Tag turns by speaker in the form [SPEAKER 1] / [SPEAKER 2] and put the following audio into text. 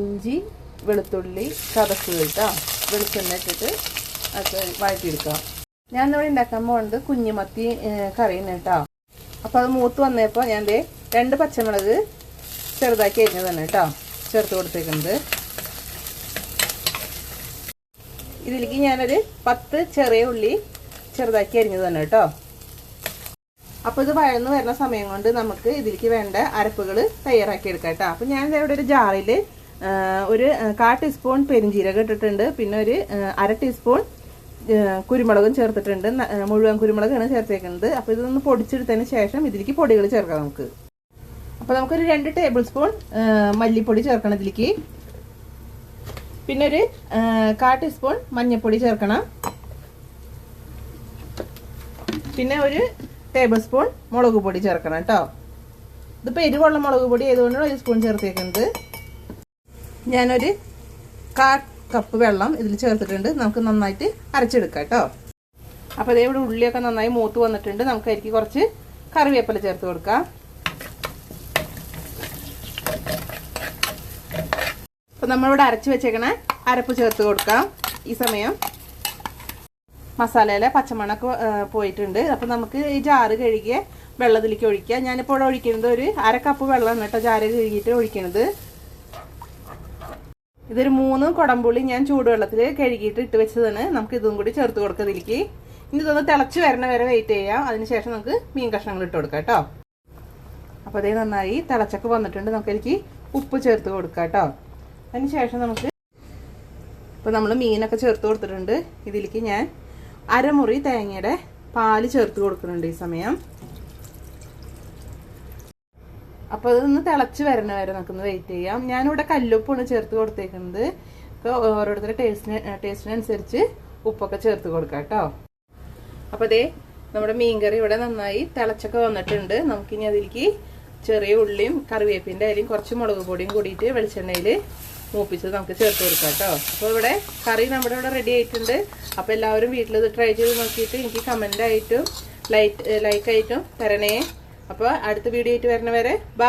[SPEAKER 1] ഇഞ്ചി വെളുത്തുള്ളി ചതക്കുക കേട്ടോ വെളിച്ചെണ്ണ ഇട്ടിട്ട് അത് വഴറ്റിയെടുക്കാം ഞാൻ ഇവിടെ ഉണ്ടാക്കാൻ പോകുന്നത് കുഞ്ഞുമത്തി കറിയാണ് കേട്ടോ. അപ്പോൾ അത് മൂത്ത് വന്നപ്പോൾ ഞാൻ രണ്ട് പച്ചമുളക് ചെറുതാക്കി അരിഞ്ഞത് തന്നെ കേട്ടോ ചേർത്ത് കൊടുത്തേക്കുന്നത്. ഇതിലേക്ക് ഞാനൊരു പത്ത് ചെറിയ ഉള്ളി ചെറുതാക്കി അരിഞ്ഞത് തന്നെ കേട്ടോ. അപ്പോൾ ഇത് വഴന്ന് വരുന്ന സമയം കൊണ്ട് നമുക്ക് ഇതിലേക്ക് വേണ്ട അരപ്പുകൾ തയ്യാറാക്കി എടുക്കാം കേട്ടോ. അപ്പോൾ ഞാൻ ഇവിടെ ഒരു ജാറിൽ ഒരു കാ ടീസ്പൂൺ പെരിഞ്ചീരകം ഇട്ടിട്ടുണ്ട്. പിന്നെ ഒരു അര ടീസ്പൂൺ കുരുമുളകും ചേർത്തിട്ടുണ്ട്. മുഴുവൻ കുരുമുളകാണ് ചേർത്തേക്കുന്നത്. അപ്പോൾ ഇതൊന്ന് പൊടിച്ചെടുത്തതിന് ശേഷം ഇതിലേക്ക് പൊടികൾ ചേർക്കാം നമുക്ക്. അപ്പോൾ നമുക്കൊരു രണ്ട് ടേബിൾ സ്പൂൺ മല്ലിപ്പൊടി ചേർക്കണം ഇതിലേക്ക്. പിന്നെ ഒരു കാ ടീസ്പൂൺ മഞ്ഞൾപ്പൊടി ചേർക്കണം. പിന്നെ ഒരു ടേബിൾ സ്പൂൺ മുളക് പൊടി ചേർക്കണം കേട്ടോ. ഇതിപ്പോൾ എരിവുള്ള മുളക് പൊടി ആയതുകൊണ്ടാണ് ഒരു സ്പൂൺ ചേർത്തേക്കുന്നത്. ഞാനൊരു കാ കപ്പ് വെള്ളം ഇതിൽ ചേർത്തിട്ടുണ്ട്. നമുക്ക് നന്നായിട്ട് അരച്ചെടുക്കാം കേട്ടോ. അപ്പോൾ അതേ ഇവിടെ ഉള്ളിയൊക്കെ നന്നായി മൂത്ത് വന്നിട്ടുണ്ട്. നമുക്ക് അതിലേക്ക് കുറച്ച് കറിവേപ്പില ചേർത്ത് കൊടുക്കാം. അപ്പോൾ നമ്മളിവിടെ അരച്ച് വെച്ചേക്കണ അരപ്പ് ചേർത്ത് കൊടുക്കാം ഈ സമയം. മസാലയിലെ പച്ചമണക്ക് പോയിട്ടുണ്ട്. അപ്പോൾ നമുക്ക് ഈ ജാറ് കഴുകിയ വെള്ളത്തിലേക്ക് ഒഴിക്കുക ഞാനിപ്പോൾ ഇവിടെ ഒഴിക്കുന്നത് ഒരു അര കപ്പ് വെള്ളമാണ് കേട്ടോ. ജാറ് കഴുകിയിട്ട് ഒഴിക്കുന്നത് ഇതൊരു മൂന്ന് കുടംപുള്ളി ഞാൻ ചൂടുവെള്ളത്തിൽ കഴുകിയിട്ട് ഇട്ട് വെച്ചതാണ്. നമുക്ക് ഇതും കൂടി ചേർത്ത് കൊടുക്കുക ഇതിലേക്ക് ഇനി ഇതൊന്ന് തിളച്ച് വരണ വരെ വെയിറ്റ് ചെയ്യാം. അതിനുശേഷം നമുക്ക് മീൻ കഷ്ണങ്ങൾ ഇട്ട് കൊടുക്കാം കേട്ടോ. അപ്പോൾ അതേ നന്നായി തിളച്ചൊക്കെ വന്നിട്ടുണ്ട്. നമുക്ക് എനിക്ക് ഉപ്പ് ചേർത്ത് കൊടുക്കാം കേട്ടോ. അതിനുശേഷം നമുക്ക് ഇപ്പോൾ നമ്മൾ മീനൊക്കെ ചേർത്ത് കൊടുത്തിട്ടുണ്ട്. ഇതിലേക്ക് ഞാൻ അരമുറി തേങ്ങയുടെ പാൽ ചേർത്ത് കൊടുക്കുന്നുണ്ട് ഈ സമയം. അപ്പോൾ അതൊന്ന് തിളച്ച് വരണ വരെ നമുക്കൊന്ന് വെയിറ്റ് ചെയ്യാം. ഞാനിവിടെ കല്ലുപ്പാണ് ചേർത്ത് കൊടുത്തേക്കുന്നത്. അപ്പൊ ഓരോരുത്തരുടെ ടേസ്റ്റിന് ടേസ്റ്റിനനുസരിച്ച് ഉപ്പൊക്കെ ചേർത്ത് കൊടുക്കാം കേട്ടോ. അപ്പോൾ അതേ നമ്മുടെ മീൻകറി ഇവിടെ നന്നായി തിളച്ചൊക്കെ വന്നിട്ടുണ്ട്. നമുക്കിനി അതിലേക്ക് ചെറിയ ഉള്ളിയും കറിവേപ്പിന്റെ അതിലും കുറച്ച് മുളക് പൊടിയും കൂടിയിട്ട് വെളിച്ചെണ്ണയിൽ മൂപ്പിച്ചത് നമുക്ക് ചേർത്ത് കൊടുക്കാം കേട്ടോ. അപ്പോൾ ഇവിടെ കറി നമ്മുടെ ഇവിടെ റെഡി ആയിട്ടുണ്ട്. അപ്പോൾ എല്ലാവരും വീട്ടിൽ ഇത് ട്രൈ ചെയ്ത് നോക്കിയിട്ട് എനിക്ക് കമന്റ് ആയിട്ടും ലൈറ്റ് ലൈക്ക് ആയിട്ടും തരണേ. അപ്പോൾ അടുത്ത വീഡിയോ ആയിട്ട് വരണവരെ ബൈ